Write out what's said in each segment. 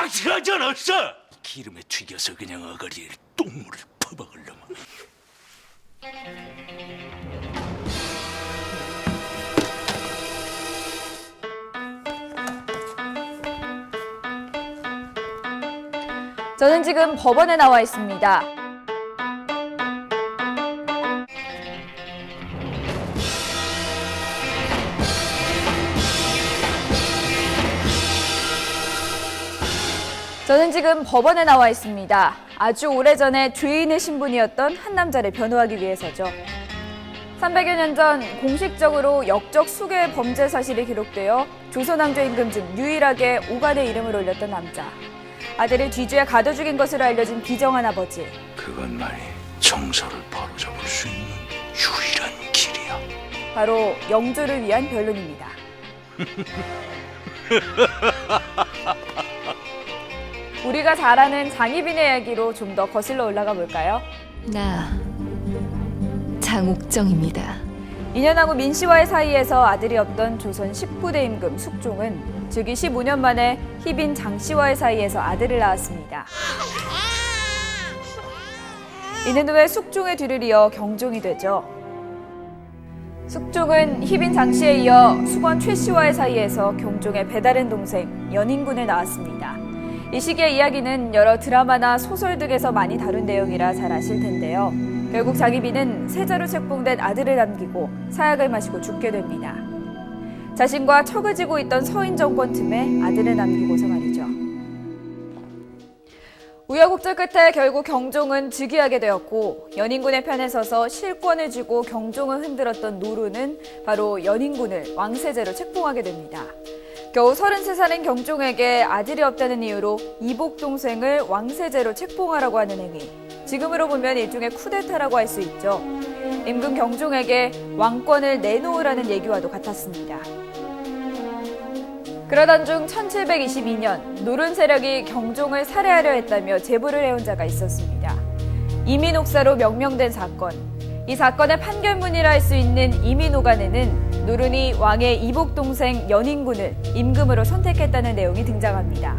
장치가 전 없어. 기름에 튀겨서 그냥 어거리에 똥물을 놈아. 저는 지금 법원에 나와 있습니다. 저는 지금 법원에 나와 있습니다. 아주 오래전에 죄인의 신분이었던 한 남자를 변호하기 위해서죠. 300여 년 전 공식적으로 역적 수괴 범죄 사실이 기록되어 조선왕조 임금 중 유일하게 오간의 이름을 올렸던 남자. 아들을 뒤주에 가둬 죽인 것으로 알려진 비정한 아버지. 그것만이 정서를 바로잡을 수 있는 유일한 길이야. 바로 영조를 위한 변론입니다. 우리가 잘 아는 장희빈의 이야기로 좀 더 거슬러 올라가 볼까요? 나 장옥정입니다. 인현하고 민 씨와의 사이에서 아들이 없던 조선 19대 임금 숙종은 즉위 15년 만에 희빈 장 씨와의 사이에서 아들을 낳았습니다. 이는 후에 숙종의 뒤를 이어 경종이 되죠. 숙종은 희빈 장 씨에 이어 수건 최 씨와의 사이에서 경종의 배다른 동생 연인군을 낳았습니다. 이 시기의 이야기는 여러 드라마나 소설 등에서 많이 다룬 내용이라 잘 아실 텐데요. 결국 장희빈은 세자로 책봉된 아들을 남기고 사약을 마시고 죽게 됩니다. 자신과 척을 지고 있던 서인 정권 틈에 아들을 남기고서 말이죠. 우여곡절 끝에 결국 경종은 즉위하게 되었고 연인군의 편에 서서 실권을 쥐고 경종을 흔들었던 노루는 바로 연인군을 왕세제로 책봉하게 됩니다. 겨우 33살인 경종에게 아들이 없다는 이유로 이복 동생을 왕세제로 책봉하라고 하는 행위. 지금으로 보면 일종의 쿠데타라고 할 수 있죠. 임금 경종에게 왕권을 내놓으라는 얘기와도 같았습니다. 그러던 중 1722년 노른 세력이 경종을 살해하려 했다며 제보를 해온 자가 있었습니다. 이민옥사로 명명된 사건. 이 사건의 판결문이라 할 수 있는 이민오간에는 노른이 왕의 이복 동생 연인군을 임금으로 선택했다는 내용이 등장합니다.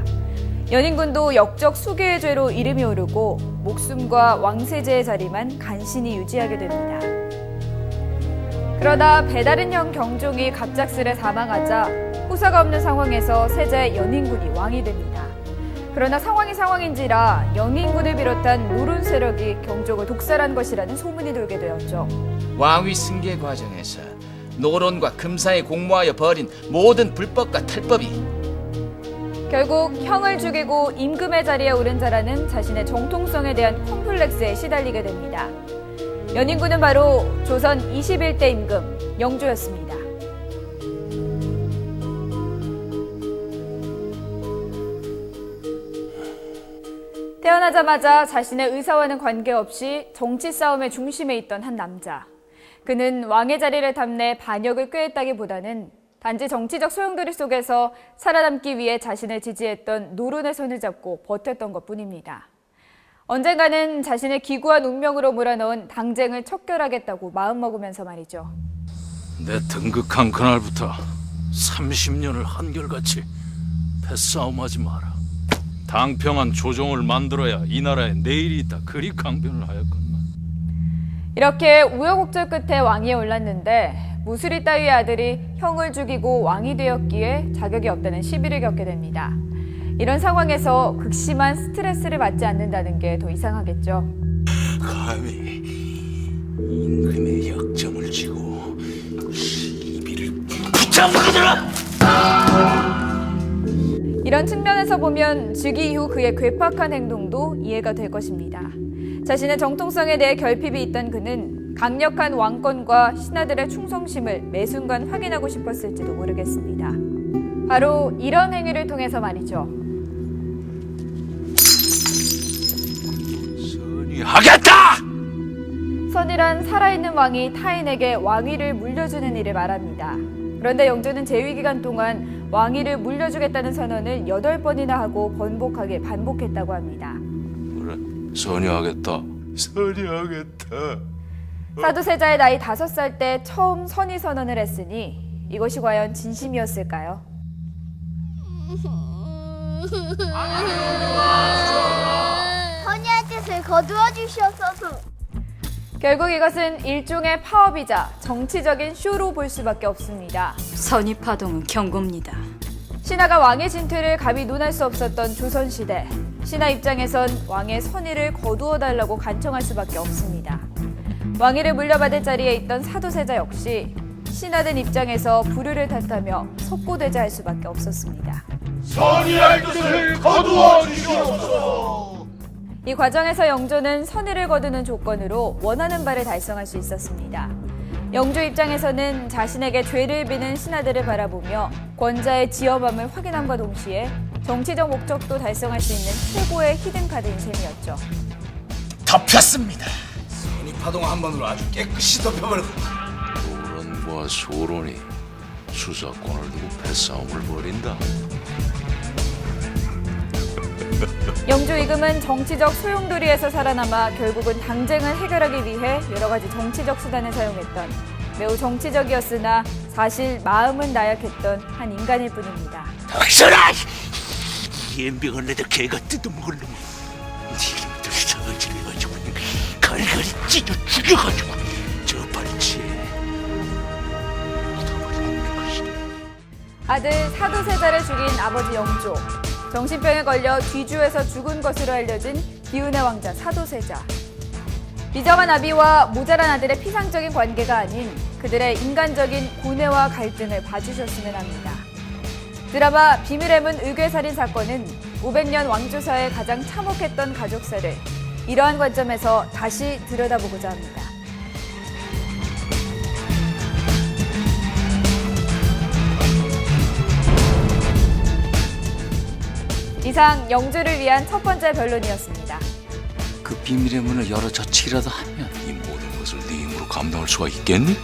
연인군도 역적 수괴의 죄로 이름이 오르고 목숨과 왕세제의 자리만 간신히 유지하게 됩니다. 그러다 배다른 형 경종이 갑작스레 사망하자 후사가 없는 상황에서 세자 연인군이 왕이 됩니다. 그러나 상황이 상황인지라 연인군을 비롯한 노른 세력이 경종을 독살한 것이라는 소문이 돌게 되었죠. 왕위 승계 과정에서 노론과 금사에 공모하여 벌인 모든 불법과 탈법이 결국 형을 죽이고 임금의 자리에 오른 자라는 자신의 정통성에 대한 콤플렉스에 시달리게 됩니다. 연인군은 바로 조선 21대 임금 영조였습니다. 태어나자마자 자신의 의사와는 관계없이 정치 싸움의 중심에 있던 한 남자. 그는 왕의 자리를 탐내 반역을 꾀했다기보다는 단지 정치적 소용돌이 속에서 살아남기 위해 자신을 지지했던 노론의 손을 잡고 버텼던 것 뿐입니다. 언젠가는 자신의 기구한 운명으로 몰아넣은 당쟁을 척결하겠다고 마음먹으면서 말이죠. 내 등극한 그날부터 30년을 한결같이 패싸움하지 마라. 당평한 조정을 만들어야 이 나라에 내일이 있다. 그리 강변을 하였건만. 이렇게 우여곡절 끝에 왕위에 올랐는데 무수리 따위의 아들이 형을 죽이고 왕이 되었기에 자격이 없다는 시비를 겪게 됩니다. 이런 상황에서 극심한 스트레스를 받지 않는다는 게 더 이상하겠죠. 감히 임금의 역정을 지고 시비를 붙잡으더라. 이런 측면에서 보면 즉위 이후 그의 괴팍한 행동도 이해가 될 것입니다. 자신의 정통성에 대해 결핍이 있던 그는 강력한 왕권과 신하들의 충성심을 매 순간 확인하고 싶었을지도 모르겠습니다. 바로 이런 행위를 통해서 말이죠. 선이 하겠다. 선이란 살아있는 왕이 타인에게 왕위를 물려주는 일을 말합니다. 그런데 영조는 재위 기간 동안 왕위를 물려주겠다는 선언을 여덟 번이나 하고 번복하게 반복했다고 합니다. 그래, 선이 하겠다. 선이 하겠다. 사두세자의 나이 다섯 살 때 처음 선의 선언을 했으니 이것이 과연 진심이었을까요? 선의의 뜻을 거두어 주시옵소서. 결국 이것은 일종의 파업이자 정치적인 쇼로 볼 수밖에 없습니다. 선입 파동은 경고입니다. 신하가 왕의 진퇴를 감히 논할 수 없었던 조선시대. 신하 입장에선 왕의 선의를 거두어 달라고 간청할 수밖에 없습니다. 왕위를 물려받을 자리에 있던 사도세자 역시 신하된 입장에서 불효를 탓하며 석고되자 할 수밖에 없었습니다. 선의할 뜻을 거두어 주시옵소서. 이 과정에서 영조는 선의를 거두는 조건으로 원하는 바를 달성할 수 있었습니다. 영조 입장에서는 자신에게 죄를 비는 신하들을 바라보며 권자의 지엄함을 확인함과 동시에 정치적 목적도 달성할 수 있는 최고의 히든카드인 셈이었죠. 덮였습니다. 선입파동 한 번으로 아주 깨끗이 덮여버렸. 노론과 소론이 수사권을 두고 패싸움을 벌인다. 영조 이금은 정치적 소용돌이에서 살아남아 결국은 당쟁을 해결하기 위해 여러 가지 정치적 수단을 사용했던 매우 정치적이었으나 사실 마음은 나약했던 한 인간일 뿐입니다. 닥쳐라! 연병을 내다 개가 뜯어먹을 놈이 니들 사질해가지고 갈갈이 찢어 죽여가지고 저 발치에. 아들 사도세자를 죽인 아버지 영조. 정신병에 걸려 뒤주에서 죽은 것으로 알려진 기운의 왕자 사도세자. 비정한 아비와 모자란 아들의 피상적인 관계가 아닌 그들의 인간적인 고뇌와 갈등을 봐주셨으면 합니다. 드라마 비밀의 문 의궤살인 사건은 500년 왕조사의 가장 참혹했던 가족사를 이러한 관점에서 다시 들여다보고자 합니다. 이상 영주를 위한 첫 번째 변론이었습니다. 그 비밀의 문을 열어 젖히기라도 하면 이 모든 것을 네 힘으로 감당할 수가 있겠니?